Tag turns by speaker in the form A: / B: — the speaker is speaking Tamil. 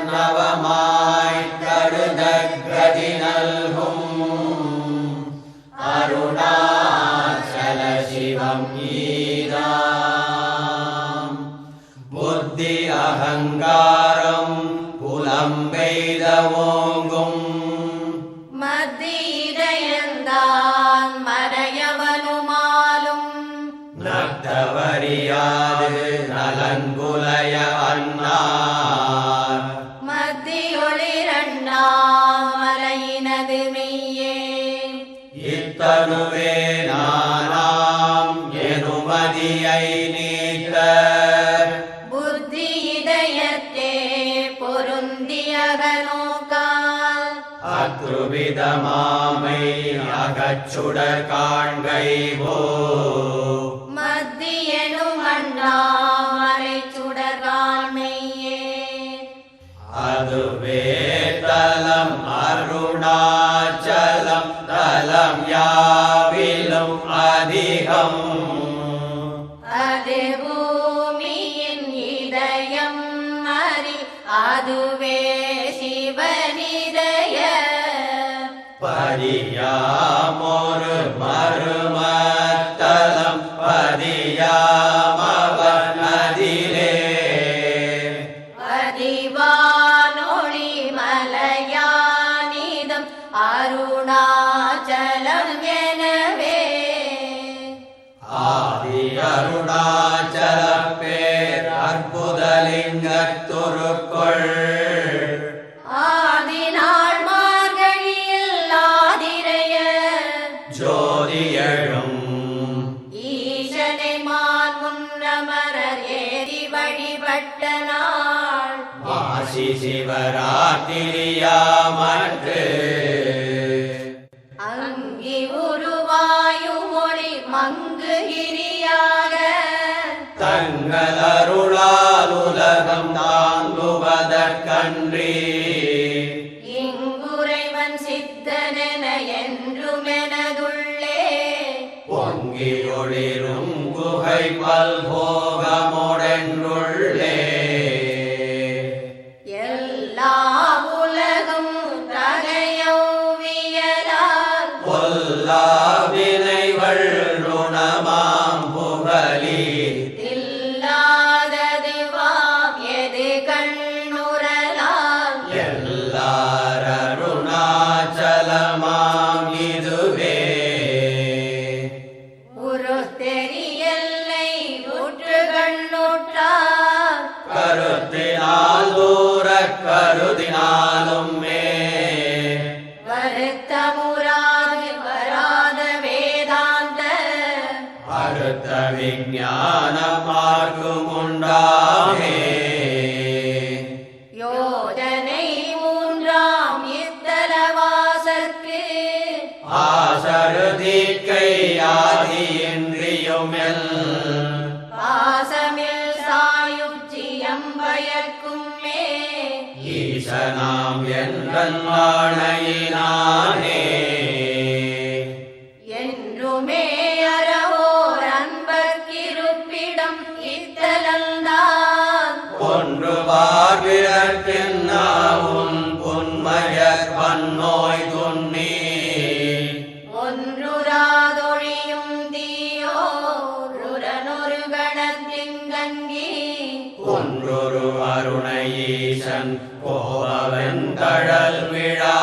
A: கருணார்ணவமாய் கருதகதி நல்கும் அருணாச்சல சிவம் ஈராம் புத்தி அகங்காரம் புலம்பெய்த ஓங்கும்
B: மத்தியிடையந்தான் மறையவனுமாலும்
A: நத்தவரியாது எனுமதியை நீக்க
B: புத்தி இதயத்தே பொருந்தியக நோக்கால்
A: அத்ருவிதமாமை அகச்சுடர் காண்கைவோ
B: மத்தியனும் அண்ணாமலை சுடர்கான் மெய்யே.
A: அதுவே தலம் அருணாச்சலம்
B: அதுவே சிவனிதய.
A: பதியாமொரு மருமத்தலம் பதியாமவன் அதிலே
B: பதிவானொளி மலையானிதம் அருணாச்சலம் எனவே.
A: ஆதி அருணாச்சல அற்புதலிங்கத்துருக்குள்
B: ஆதினாள் மார்கழியில் ஆதிரைய
A: ஜோதியழும்
B: ஈசனை மான் முன்னமரர் ஏறி வழிபட்ட நாள்
A: வாசி சிவராத்திரியாமற்று
B: அங்கி உருவாயும் மொழி மங்குகிரியாக
A: தங்கள் அருளால் உலகம் தாங்குவதற்கன்றி
B: இங்குறைவன் சித்தனென என்றுமெனதுள்ளே.
A: பொங்கி ஒளிரும் குகை பல்போகமுடென்றுள்ளே உண்டாமே
B: யோஜனை மூன்றாம் இத்தலவாசற்கு.
A: ஆசருதிக்கை ஆதியின்றியுமெல்
B: பாசமில் சாயுச்சியம்பயர்க்கும் மே.
A: ஈசனாம் என்றன் வாழையினானே அருண ஈசன் கோபவெந்தழல் விழா